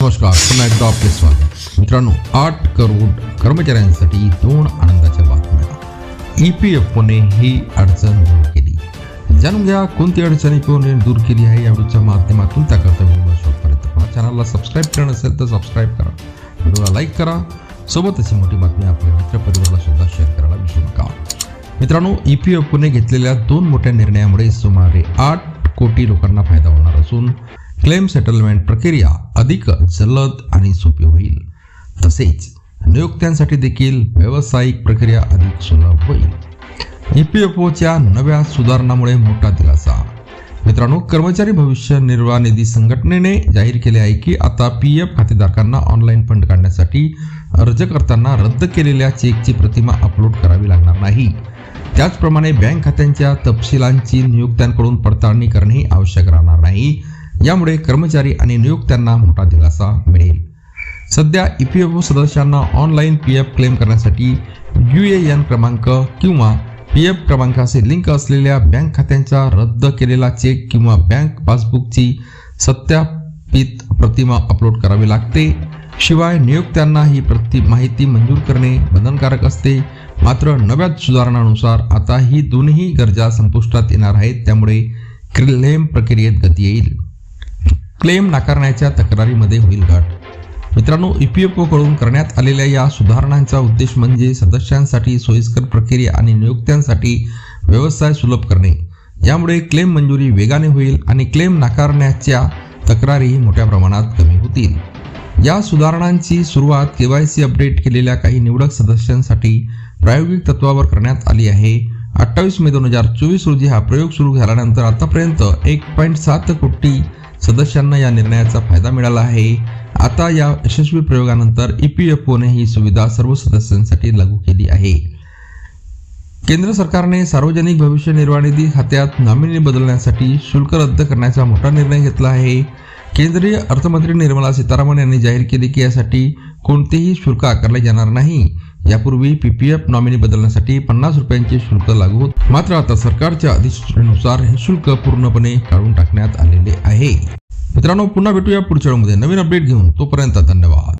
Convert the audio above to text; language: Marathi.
नमस्कार पुन्हा एकदा आपले स्वागत. मित्रांनो आठ करोड कर्मचाऱ्यांसाठी दोन आनंदाच्या बातम्या. ई पी एफ ओने ही अडचण दूर केली. जाणून घ्या कोणती अडचण ई पी ओने दूर केली आहे या माध्यमातून त्याकरता व्हिडिओला शेवटपर्यंत पहा. चॅनलला सबस्क्राईब करणं नसेल तर सबस्क्राईब करा. व्हिडिओला लाईक करा. सोबतच अशी मोठी बातमी आपल्या मित्रपरिवाराला सुद्धा शेअर करायला विसरू नका. मित्रांनो ई पी एफ ओने घेतलेल्या दोन मोठ्या निर्णयामुळे सुमारे आठ कोटी लोकांना फायदा होणार असून क्लेम सेटलमेंट प्रक्रिया अधिक जलद आणि सोपी होईल. तसेच नियुक्त्यांसाठी देखील व्यावसायिक प्रक्रिया अधिक सुलभ होईल. ई पी एफ ओच्या नव्या सुधारणामुळे मोठा दिलासा. मित्रांनो कर्मचारी भविष्य निर्वाह निधी संघटनेने जाहीर केले आहे की आता पी एफ खातेधारकांना ऑनलाईन फंड काढण्यासाठी अर्ज करताना रद्द केलेल्या चेकची प्रतिमा अपलोड करावी लागणार नाही. त्याचप्रमाणे बँक खात्यांच्या तपशिलांची नियुक्त्यांकडून पडताळणी करणेही आवश्यक राहणार नाही. यामुळे कर्मचारी आणि नियुक्त्यांना मोठा दिलासा मिळेल. सध्या ई पी एफ ओ सदस्यांना ऑनलाईन पी एफ क्लेम करण्यासाठी यू ए एन क्रमांक किंवा पी एफ क्रमांकाशी लिंक असलेल्या बँक खात्यांचा रद्द केलेला चेक किंवा बँक पासबुकची सत्यापित प्रतिमा अपलोड करावी लागते. शिवाय नियोक्त्यांना ही प्रति माहिती मंजूर करणे बंधनकारक असते. मात्र नव्या सुधारणानुसार आता ही दोन्ही गरजा संपुष्टात येणार आहेत त्यामुळे क्लेम प्रक्रियेत गती येईल. क्लेम नाकारण्याच्या तक्रारीमध्ये होईल घट. मित्रांनो ई पी एफ ओकडून करण्यात आलेल्या या सुधारणांचा उद्देश म्हणजे सदस्यांसाठी सोयीस्कर प्रक्रिया आणि नियुक्त्यांसाठी व्यवसाय सुलभ करणे. यामुळे क्लेम मंजुरी वेगाने होईल आणि क्लेम नाकारण्याच्या तक्रारीही मोठ्या प्रमाणात कमी होतील. या सुधारणांची सुरुवात के वाय सी अपडेट केलेल्या काही निवडक सदस्यांसाठी प्रायोगिक तत्वावर करण्यात आली आहे. अठ्ठावीस मे दोन हजार चोवीस रोजी हा प्रयोग सुरू झाल्यानंतर आतापर्यंत एक पॉईंट सात कोटी सदस्यांना या निर्णयाचा फायदा मिळाला आहे. आता या यशस्वी प्रयोगानंतर ई पी एफ ओने ही सुविधा सर्व सदस्यांसाठी लागू केली आहे. केंद्र सरकारने सार्वजनिक भविष्य निर्वाह निधी खात्यात नॉमिनी बदलण्यासाठी शुल्क रद्द करण्याचा मोठा निर्णय घेतला आहे. केंद्रीय अर्थमंत्री निर्मला सीतारामन यांनी जाहीर केले की यासाठी कोणतेही शुल्क आकारले जाणार नाही. यापूर्वी पीपीएफ नॉमिनी बदलण्यासाठी पन्नास रुपयांचे शुल्क लागू होत. मात्र आता सरकारच्या अधिसूचनेनुसार हे शुल्क पूर्णपणे काढून टाकण्यात आलेले आहे. मित्रांनो पुन्हा भेटूया पुढच्या वेळेमध्ये. नवीन अपडेट घेऊन तोपर्यंत धन्यवाद.